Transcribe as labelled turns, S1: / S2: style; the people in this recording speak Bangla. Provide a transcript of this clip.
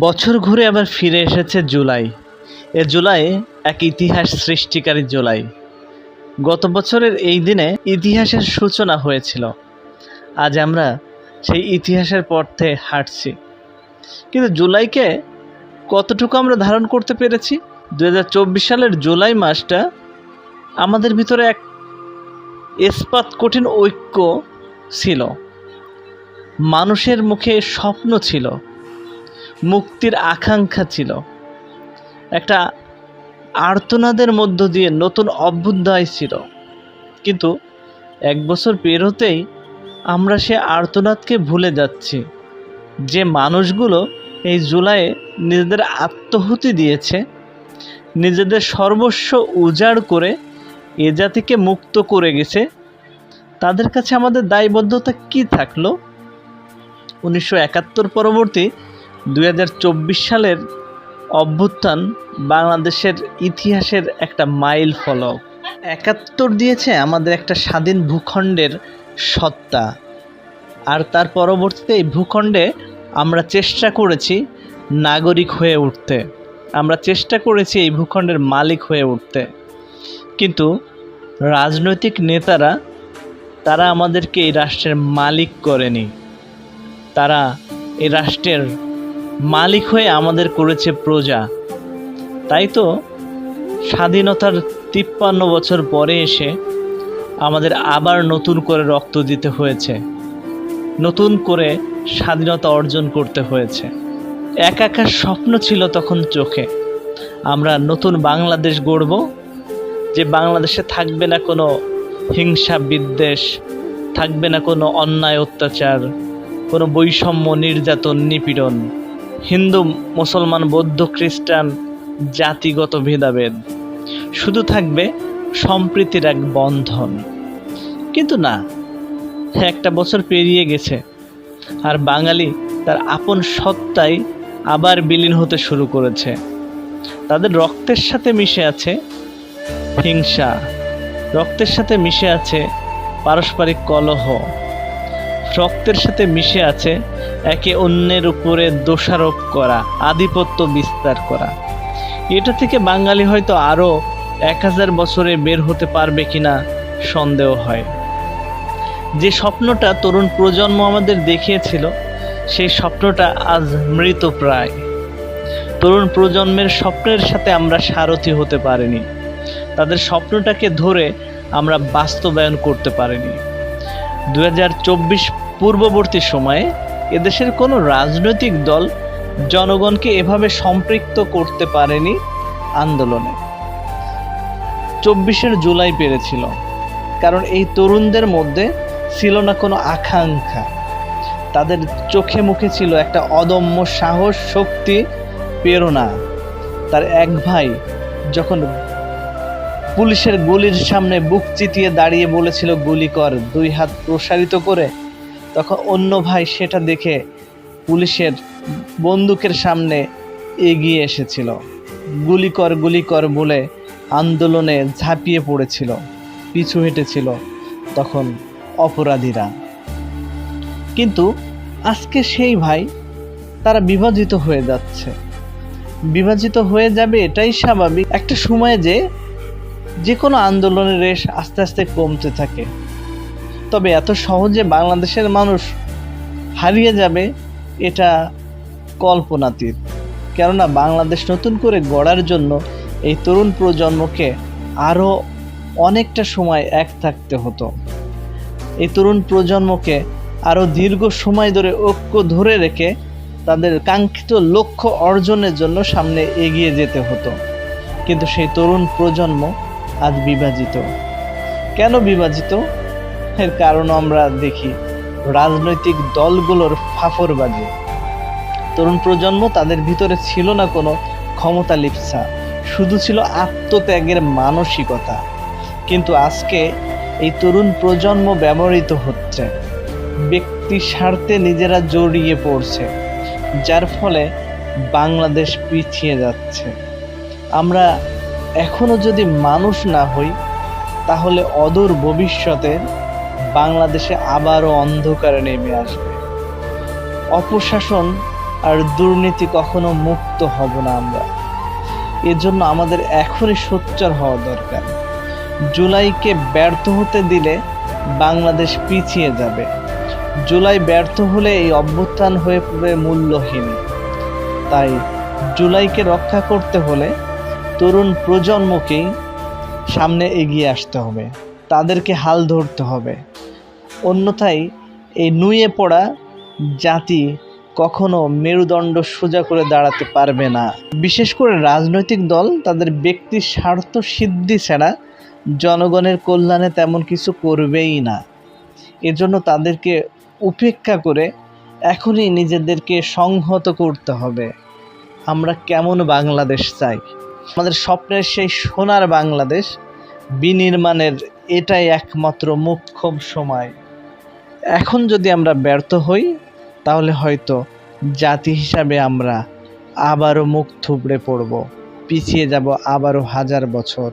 S1: বছর ঘুরে আবার ফিরে এসেছে জুলাই। এ জুলাই এক ইতিহাস সৃষ্টিকারী জুলাই। গত বছরের এই দিনে ইতিহাসের সূচনা হয়েছিল। আজ আমরা সেই ইতিহাসের পথে হাঁটছি। কিন্তু জুলাইকে কতটুকু আমরা ধারণ করতে পেরেছি? দু হাজার চব্বিশ সালের জুলাই মাসটা আমাদের ভিতরে এক ইস্পাত কঠিন ঐক্য ছিল। মানুষের মুখে স্বপ্ন ছিল। মুক্তির আকাঙ্ক্ষা ছিল। একটা আর্তনাদের মধ্য দিয়ে নতুন অভ্যুদয় ছিল। কিন্তু এক বছর পেরোতেই আমরা সে আর্তনাদকে ভুলে যাচ্ছি। যে মানুষগুলো এই জুলাইয়ে নিজেদের আত্মহুতি দিয়েছে, নিজেদের সর্বস্ব উজাড় করে এ জাতিকে মুক্ত করে গেছে, তাদের কাছে আমাদের দায়বদ্ধতা কি থাকল? উনিশশো একাত্তর পরবর্তী দু হাজার চব্বিশ সালের অভ্যুত্থান বাংলাদেশের ইতিহাসের একটা মাইল ফলক। একাত্তর দিয়েছে আমাদের একটা স্বাধীন ভূখণ্ডের সত্তা। আর তার পরবর্তীতে এই ভূখণ্ডে আমরা চেষ্টা করেছি নাগরিক হয়ে উঠতে। আমরা চেষ্টা করেছি এই ভূখণ্ডের মালিক হয়ে উঠতে। কিন্তু রাজনৈতিক নেতারা, তারা আমাদেরকে এই রাষ্ট্রের মালিক করেনি। তারা এই রাষ্ট্রের মালিক হয়ে আমাদের করেছে প্রজা। তাই তো স্বাধীনতার তিপ্পান্ন বছর পরে এসে আমাদের আবার নতুন করে রক্ত দিতে হয়েছে। নতুন করে স্বাধীনতা অর্জন করতে হয়েছে। এক একা স্বপ্ন ছিল তখন চোখে। আমরা নতুন বাংলাদেশ গড়ব, যে বাংলাদেশে থাকবে না কোনো হিংসা বিদ্বেষ, থাকবে না কোনো অন্যায় অত্যাচার, কোনো বৈষম্য নির্যাতন নিপীড়ন। হিন্দু, মুসলমান, বৌদ্ধ, খ্রিস্টান, জাতিগত ভেদাভেদ। শুধু থাকবে সম্প্রীতির এক বন্ধন। কিন্তু না একটা বছর পেরিয়ে গেছে, আর বাঙালি তার আপন সত্তাই আবার বিলীন হতে শুরু করেছে। তাদের রক্তের সাথে মিশে আছে হিংসা, রক্তের সাথে মিশে আছে পারস্পরিক কলহ। রক্তের সাথে মিশে আছে একে অন্যের উপরে দোষারোপ করা, আধিপত্য বিস্তার করা। এটা থেকে বাঙালি হয়তো আরও এক হাজার বছরে বের হতে পারবে কিনা সন্দেহ হয়। যে স্বপ্নটা তরুণ প্রজন্ম আমাদের দেখিয়েছিল, সেই স্বপ্নটা আজ মৃতপ্রায় তরুণ প্রজন্মের স্বপ্নের সাথে আমরা সারথি হতে পারিনি। তাদের স্বপ্নটাকে ধরে আমরা বাস্তবায়ন করতে পারিনি। দু হাজার চব্বিশ পূর্ববর্তী সময়ে এদেশের কোনো রাজনৈতিক দল জনগণকে এভাবে সম্পৃক্ত করতে পারেনি আন্দোলনে। চব্বিশের জুলাই পেরেছিল, কারণ এই তরুণদের মধ্যে ছিল না কোনো আকাঙ্ক্ষা। তাদের চোখে মুখে ছিল একটা অদম্য সাহস, শক্তি, প্রেরণা। তার এক ভাই যখন পুলিশের গুলির সামনে বুক চিতিয়ে দাঁড়িয়ে বলেছিল, গুলি কর, দুই হাত প্রসারিত করে তখন অন্য ভাই সেটা দেখে পুলিশের বন্দুকের সামনে এগিয়ে এসেছিল। গুলি কর গুলি কর বলে আন্দোলনে ঝাঁপিয়ে পড়েছিল, পিছু হেঁটেছিল তখন অপরাধীরা। কিন্তু আজকে সেই ভাই তারা বিভাজিত হয়ে যাচ্ছে। বিভাজিত হয়ে যাবে এটাই স্বাভাবিক। একটা সময়ে যে যে কোনো আন্দোলনের রেশ আস্তে আস্তে কমতে থাকে। তবে এত সহজে বাংলাদেশের মানুষ হারিয়ে যাবে, এটা কল্পনাতীত। কেননা বাংলাদেশ নতুন করে গড়ার জন্য এই তরুণ প্রজন্মকে আরও অনেকটা সময় এক থাকতে হতো। এই তরুণ প্রজন্মকে আরও দীর্ঘ সময় ধরে ঐক্য ধরে রেখে তাদের কাঙ্ক্ষিত লক্ষ্য অর্জনের জন্য সামনে এগিয়ে যেতে হতো। কিন্তু সেই তরুণ প্রজন্ম আজ বিভাজিত। কেন বিভাজিত? এর কারণ আমরা দেখি রাজনৈতিক দলগুলোর ফাফরবাজি। তরুণ প্রজন্ম তাদের ভিতরে ছিল না কোনো ক্ষমতা লিপসা, শুধু ছিল আত্মত্যাগের মানসিকতা। কিন্তু আজকে এই তরুণ প্রজন্ম ব্যবহৃত হচ্ছে। ব্যক্তি স্বার্থে নিজেরা জড়িয়ে পড়ছে, যার ফলে বাংলাদেশ পিছিয়ে যাচ্ছে। আমরা এখনও যদি মানুষ না হই, তাহলে অদূর ভবিষ্যতে বাংলাদেশে আবারও অন্ধকারে নেমে আসবে। অপশাসন আর দুর্নীতি কখনো মুক্ত হব না আমরা। এজন্য আমাদের এখনই সোচ্চার হওয়া দরকার। জুলাইকে ব্যর্থ হতে দিলে বাংলাদেশ পিছিয়ে যাবে। জুলাই ব্যর্থ হলে এই অভ্যুত্থান হয়ে পড়বে মূল্যহীন। তাই জুলাইকে রক্ষা করতে হলে তরুণ প্রজন্মকেই সামনে এগিয়ে আসতে হবে। তাদেরকে হাল ধরতে হবে। অন্যথায় এই নুয়ে পড়া জাতি কখনো মেরুদণ্ড সোজা করে দাঁড়াতে পারবে না। বিশেষ করে রাজনৈতিক দল তাদের ব্যক্তির স্বার্থ সিদ্ধি ছাড়া জনগণের কল্যাণে তেমন কিছু করবেই না। এজন্য তাদেরকে উপেক্ষা করে এখনই নিজেদেরকে সংহত করতে হবে। আমরা কেমন বাংলাদেশ চাই? আমাদের স্বপ্নের সেই সোনার বাংলাদেশ বিনির্মাণের এটাই একমাত্র মুখ্যম সময়। এখন যদি আমরা ব্যর্থ হই, তাহলে হয়তো জাতি হিসাবে আমরা আবারও মুখ থুবড়ে পড়ব। পিছিয়ে যাব আবারও হাজার বছর।